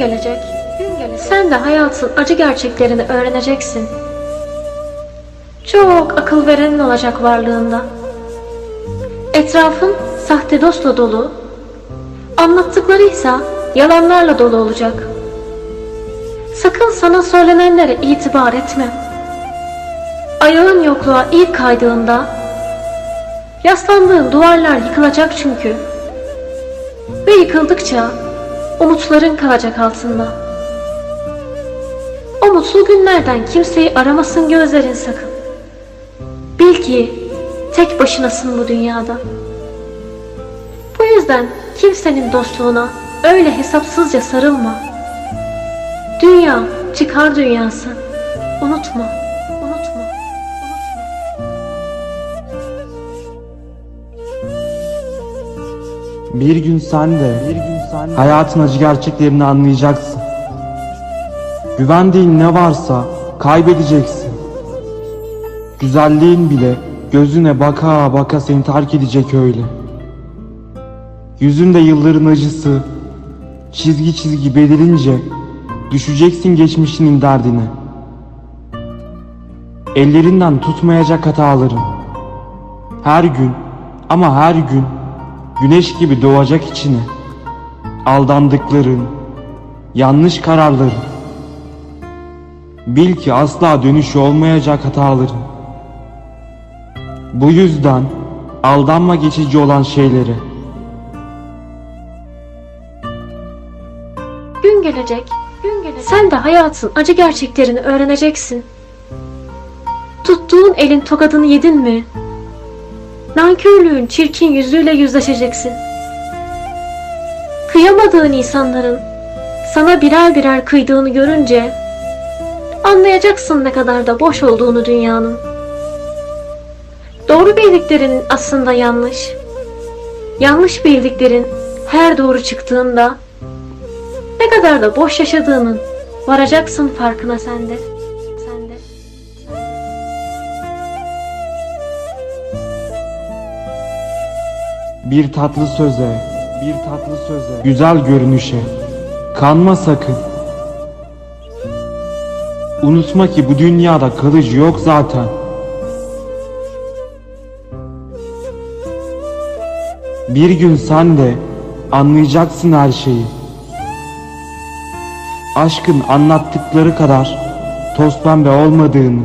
gelecek. Gün gelecek. Sen de hayatın acı gerçeklerini öğreneceksin. Çok akıl verenin olacak varlığında. Etrafın sahte dostla dolu. Anlattıkları ise yalanlarla dolu olacak. Sakın sana söylenenlere itibar etme. Ayağın yokluğa ilk kaydığında yaslandığın duvarlar yıkılacak çünkü. Ve yıkıldıkça umutların kalacak altında. O mutlu günlerden kimseyi aramasın gözlerin sakın. Bil ki tek başınasın bu dünyada. Bu yüzden kimsenin dostluğuna öyle hesapsızca sarılma. Dünya çıkar dünyası. Unutma. Bir gün sen de bir gün hayatın acı gerçeklerini anlayacaksın. Güvendiğin ne varsa kaybedeceksin. Güzelliğin bile gözüne baka baka seni terk edecek öyle. Yüzünde yılların acısı çizgi çizgi belirince düşeceksin geçmişinin derdine. Ellerinden tutmayacak hataların. Her gün ama her gün güneş gibi doğacak içine. Aldandıkların, yanlış kararların. Bil ki asla dönüşü olmayacak hataların. Bu yüzden aldanma geçici olan şeylere. Gün gelecek, gün gelecek. Sen de hayatın acı gerçeklerini öğreneceksin. Tuttuğun elin tokadını yedin mi? Nankörlüğün çirkin yüzüyle yüzleşeceksin. Kıyamadığın insanların sana birer birer kıydığını görünce anlayacaksın ne kadar da boş olduğunu dünyanın. Doğru bildiklerin aslında yanlış. Yanlış bildiklerin her doğru çıktığında ne kadar da boş yaşadığının varacaksın farkına sende. Sende. Bir tatlı söze, bir tatlı söze, güzel görünüşe, kanma sakın. Unutma ki bu dünyada kalıcı yok zaten. Bir gün sen de anlayacaksın her şeyi. Aşkın anlattıkları kadar toz pembe olmadığını,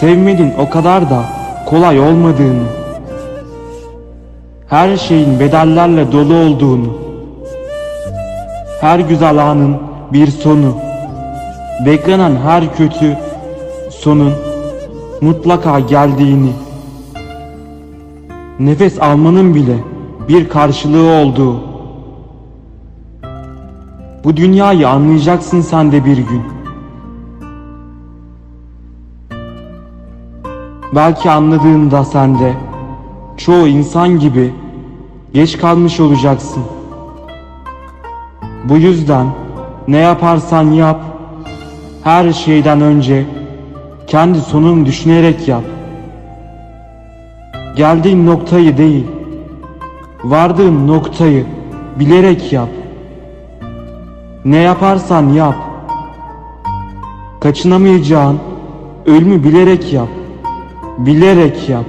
sevmenin o kadar da kolay olmadığını, her şeyin bedellerle dolu olduğunu, her güzel anın bir sonu, beklenen her kötü sonun mutlaka geldiğini, nefes almanın bile bir karşılığı olduğu, bu dünyayı anlayacaksın sen de bir gün. Belki anladığında sen de çoğu insan gibi geç kalmış olacaksın. Bu yüzden ne yaparsan yap, her şeyden önce kendi sonunu düşünerek yap. Geldiğin noktayı değil, vardığın noktayı bilerek yap. Ne yaparsan yap. Kaçınamayacağın ölümü bilerek yap. Bilerek yap.